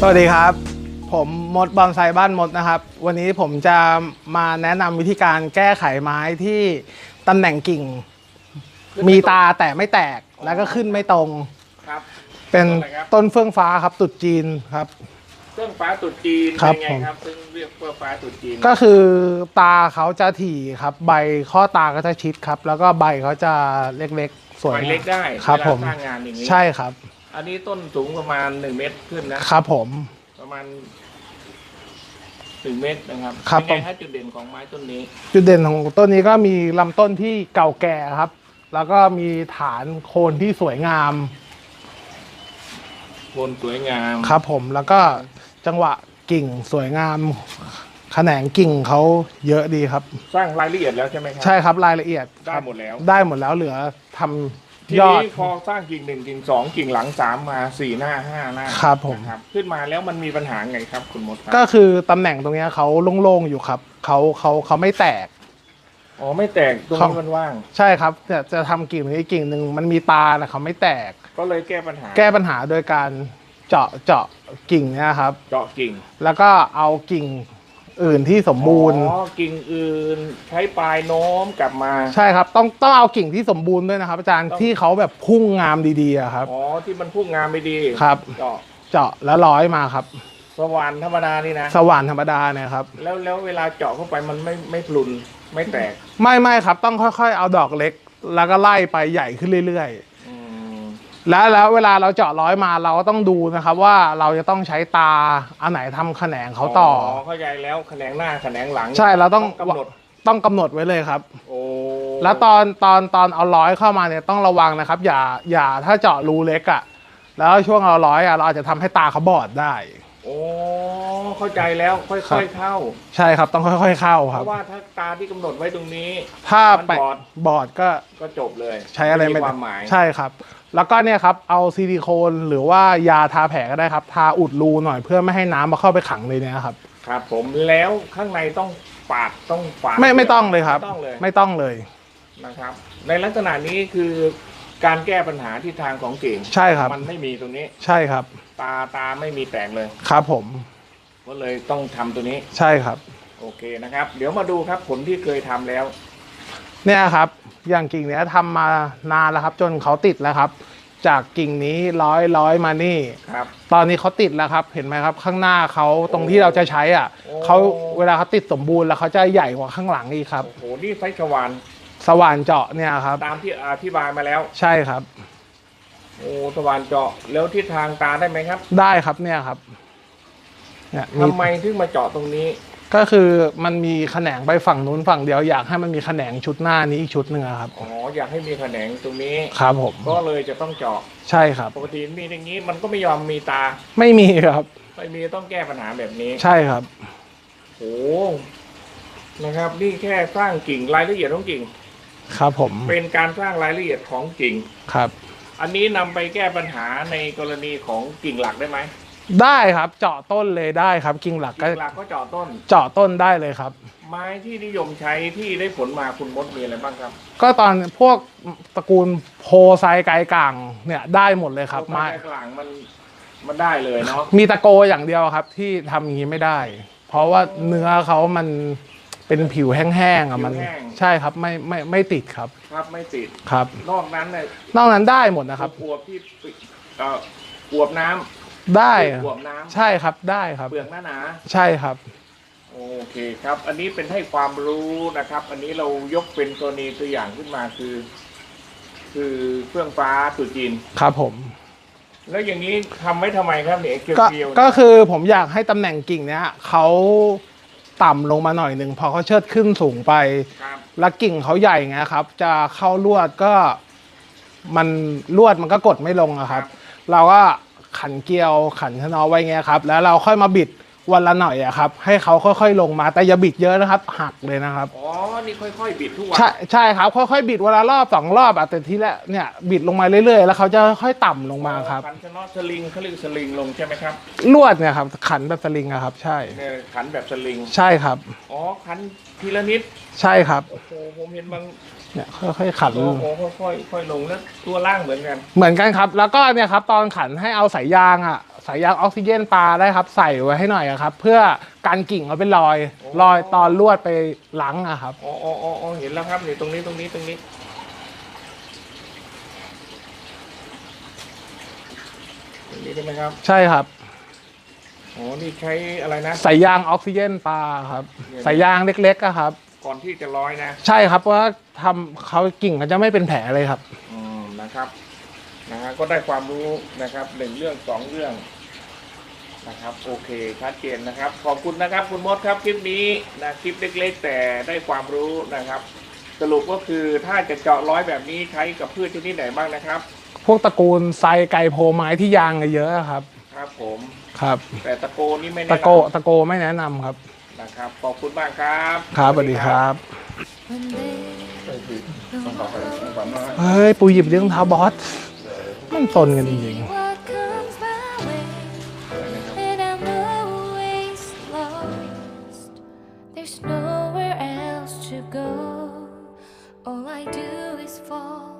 สวัสดีครับ ผมมดบอนไซบ้านมดนะครับ วันนี้ผมจะมาแนะนำวิธีการแก้ไขไม้ที่ตำแหน่งกิ่ง มีตาแต่ไม่แตกแล้วก็ขึ้นไม่ตรง ครับ เป็นต้นอะไรครับต้นเฟื่องฟ้าครับตุดจีนครับ เครื่องฟ้าตรุดจีนครับเป็นไงผม ครับซึ่งเรียกว่าฟ้าตรุดจีนก็คือตาเขาจะถี่ครับ ใบข้อตาก็จะชิดครับ แล้วก็ใบเขาจะเล็กๆ สวยไฟเล็กได้ครับเวลาผมสร้างงานอย่างนี้ใช่ครับ อันนี้ต้นสูงประมาณหนึ่งเมตรขึ้นนะ ครับผม ประมาณหนึ่งเมตรนะครับครับเป็นผม ไงฮะจุดเด่นของไม้ต้นนี้ จุดเด่นของต้นนี้ก็มีลำต้นที่เก่าแก่ครับ แล้วก็มีฐานโคนที่สวยงามโคนสวยงามครับผมแล้วก็จังหวะกิ่งสวยงาม แขนงกิ่งเขาเยอะดีครับ สร้างรายละเอียดแล้วใช่ไหมครัใช่ครับรายละเอียด ได้ครับหมดแล้ว ได้หมดแล้วเหลือทำ ทียอด นี้พอสร้างกิ่งหนึ่งกิ่งสองกิ่งหลังสามมาสี่หน้าห้าหน้าครับผม นะครับขึ้นมาแล้วมันมีปัญหาไงครับคุณมดครับก็คือตำแหน่งตรงเนี้ยเขาโล่งๆอยู่ครับเขาเขาเขาไม่แตก อ๋อไม่แตกตรงครันี้บมันว่าง ใช่ครับเนี่ยจะทำกิ่งนี้กิ่งหนึ่งมันมีตาแต่เขาไม่แตก ก็เลยแก้ปัญหาแก้ปัญหาโดยการเจาะเจาะกิ่งเนี่ยครับ เจาะกิ่งแล้วก็เอากิ่ง อื่นที่สมบูรณ์ อ๋อกิ่งอื่นใช้ปลายโน้มกลับมา ใช่ครับต้องต้องเอากิ่งที่สมบูรณ์ด้วยนะครับ อาจารย์ต้องที่เขาแบบพุ่งงามดีๆอะครับ อ๋อที่มันพุ่งงามไม่ดีครับเจาะเจาะแล้วร้อยมาครับ สว่านธรรมดานี่นะ สว่านธรรมดาเนี่ยครับ แล้วแล้วเวลาเจาะเข้าไปมันไม่ไม่พลุนไม่แตก ไม่ไม่ครับต้องค่อยๆ เอาดอกเล็ก แล้วก็ไล่ไปใหญ่ขึ้นเรื่อยอืมๆ แล้วแล้วเวลาเราเจาะร้อยมาเราก็ต้องดูนะครับว่าเราจะต้องใช้ตาอันไหนทำแขนงเขาต่ออเข้าใจแล้วแขนงหน้าแขนงหลัง ใช่เราต้องกำหนดต้องกำหนดไว้เลยครับโอ้แล้วตอนตอนตอนเอาร้อยเข้ามาเนี่ยต้องระวังนะครับ อย่าอย่าถ้าเจาะรูเล็กอะแล้วช่วงเอาร้อยอะเราอาจจะทำให้ตาเขาบอดได้ โอ้ เข้าใจแล้วค่ครัอยบๆเข้า ใช่ครับต้องค่อยๆเข้าเพครับ ราะว่าถ้าตาที่กำหนดไว้ตรงนี้ ถ้ามันไปบอด บอดก็ก็จบเลยใช้อะไรมีไม่ความหมายใช่ครับ แล้วก็เนี่ยครับเอาซิลิโคนหรือว่ายาทาแผลก็ได้ครับ ทาอุดรูหน่อยเพื่อไม่ให้น้ำมาเข้าไปขังในเนี้ยครับ ครับ ผมแล้วข้างในต้องปาดต้องฝาดไม่ไม่ต้องเลยครับ ไม่ต้องเลยไม่ต้องเลยนะครับ ในลักษณะนี้คือการแก้ปัญหาที่ทางของกิ่งใช่ครับ มันไม่มีตรงนี้ ใช่ครับตาตาไม่มีแตกเลย ครับผม ก็เลยต้องทำตัวนี้ ใช่ครับ โอเคนะครับ เดี๋ยวมาดูครับผลที่เคยทำแล้ว เนี่ยครับอย่างกิ่งเนี้ยทำมานานแล้วครับ จนเขาติดแล้วครับ จากกิ่งนี้ร้อยร้อยมานี่ ครับ ตอนนี้เขาติดแล้วครับ เห็นไหมครับ ข้างหน้าเขาตรงที่เราจะใช้อะโอ้ เขาเวลาเขาติดสมบูรณ์แล้วเขาจะใหญ่กว่าข้างหลังอีกครับ โอ้โหนี่ไฟชวานสว่านเจาะเนี่ยครับ ตามที่อธิบายมาแล้ว ใช่ครับ โอ้สวานเจาะแล้วทิศทางตาได้ไหมครับ ได้ครับเนี่ยครับ เนี่ยมีทำไมถึงมาเจาะตรงนี้ ก็คือมันมีแขนงไปฝั่งนู้นฝั่งเดียวอยากให้มันมีแขนงชุดหน้านี้อีกชุดหนึ่งอะครับ อ๋อ อยากให้มีแขนงตรงนี้ ครับผม ก็เลยจะต้องเจาะ ใช่ครับ ปกติมีอย่างนี้มันก็ไม่ยอมมีตา ไม่มีครับ ไม่มีต้องแก้ปัญหาแบบนี้ ใช่ครับ โอ้นะครับ นี่แค่สร้างกิ่งรายละเอียดของกิ่ง ครับผม เป็นการสร้างรายละเอียดของกิ่ง ครับ อันนี้นำไปแก้ปัญหาในกรณีของกิ่งหลักได้ไหม ได้ครับเจาะต้นเลยได้ครับกิ่งหลักก็กิ่งหลักก็เจาะต้น เจาะต้นได้เลยครับ ไม้ที่นิยมใช้ที่ได้ผลมาคุณมดมีอะไรบ้างครับ ก็ตอนพวกตระกูลโพไซไกกลางเนี่ยได้หมดเลยครับไม้ไม้กลางมันมันได้เลยเนาะมีตะโกอย่างเดียวครับ ที่ทำอย่างนี้ไม่ได้ เพราะว่าเนื้อเขามันเป็นผิวแห้งๆอะมัน ใช่ครับไม่ไม่ไม่ติดครับครับไม่ติดครับ นอกนั้นเนี่ยนอกนั้นได้หมดนะครับ อวบที่เอ่ออวบน้ำ ได้อวบน้ำใช่ครับได้ครับ เปลือกหนาหนาใช่ครับๆโอเคครับ อันนี้เป็นให้ความรู้นะครับ อันนี้เรายกเป็นกรณีตัวอย่างขึ้นมาคือ คือเครื่องฟ้าตรุษจีน ครับผม แล้วอย่างนี้ทำไว้ทำไมครับเนี่ยเกก็ลียวๆก็คือผมอยากให้ตำแหน่งกิ่งเนี้ยเขาต่ำลงมาหน่อยหนึ่งพอเขาเชิดขึ้นสูงไป ครับแล้วกิ่งเขาใหญ่ไงครับ จะเข้าลวดก็มันลวดมันก็กดไม่ลงอะครับ เราก็ ขันเกลียวขันชะนอไว้เงี้ยครับ แล้วเราค่อยมาบิดวันละหน่อยอะครับ ให้เขาค่อยๆลงมาแต่อย่าบิดเยอะนะครับ หักเลยนะครับอ๋อ นี่ค่อยๆ บิดทุกวัน ใช่ใช่ครับค่อยๆบิดวันละรอบสองรอบอะแต่ทีละเนี่ยบิดลงมาเรื่อยๆ แล้วเขาจะค่อยต่ำลงมาครับ ขันชะนอสลิงเขาเรียกสลิงลงใช่ไหมครับลวดเนี่ยครับขันแบบสลิงอะครับ ใช่ เนี่ยขันแบบสลิง ใช่ครับ อ๋อขันทีละนิด ใช่ครับ โอ้โหผมเห็นบาง เนี่ยค่อยๆขัน โอ้โหค่อยๆค่อยลงแล้วตัวล่างเหมือนกัน เหมือนกันครับ แล้วก็เนี่ยครับตอนขันให้เอาสายยางอะสายยางออกซิเจนปลาได้ครับ ใส่ไว้ให้หน่อยอะครับ เพื่อการกิ่งเอาเป็นรอยรอยตอนลวดไปหลังอะครับ อ๋ออ๋ออ๋ออ๋อเห็นแล้วครับนี่ตรงนี้ตรงนี้ตรงนี้ ตรงนี้ใช่ไหมครับใช่ครับ อ๋อนี่ใช้อะไรนะ สายยางออกซิเจนปลาครับ สายยางเล็กๆอะครับก่ อนที่จะร้อยนะใช่ครับเพราะว่าทำเขากิ่งมันจะไม่เป็นแผลเลยครับ อืมนะครับนะฮะก็ได้ความรู้นะครับหนึ่งเรื่องสองเรื่องนะครับ โอเคชัดเจนนะครับ ขอบคุณนะครับ คุณมดครับคลิปนี้นะคลิปเล็ก ๆ แต่ได้ความรู้นะครับ สรุปก็คือถ้าจะเจาะร้อยแบบนี้ใช้กับพืชชนิดไหนบ้างนะครับ พวกตระกูลไซไก่โพไม้ที่ยางเยอะๆครับ ครับผม ครับ แต่ตะโกนี่ไม่แนะตะนำโกตะโกไม่แนะนำครับนะ ครับขอบคุณมากครับครับสวัสดีครับเฮ้ยปูหยิบเรื่องเท้าบอสมันตนกันจริงๆ There's. All I do is fall.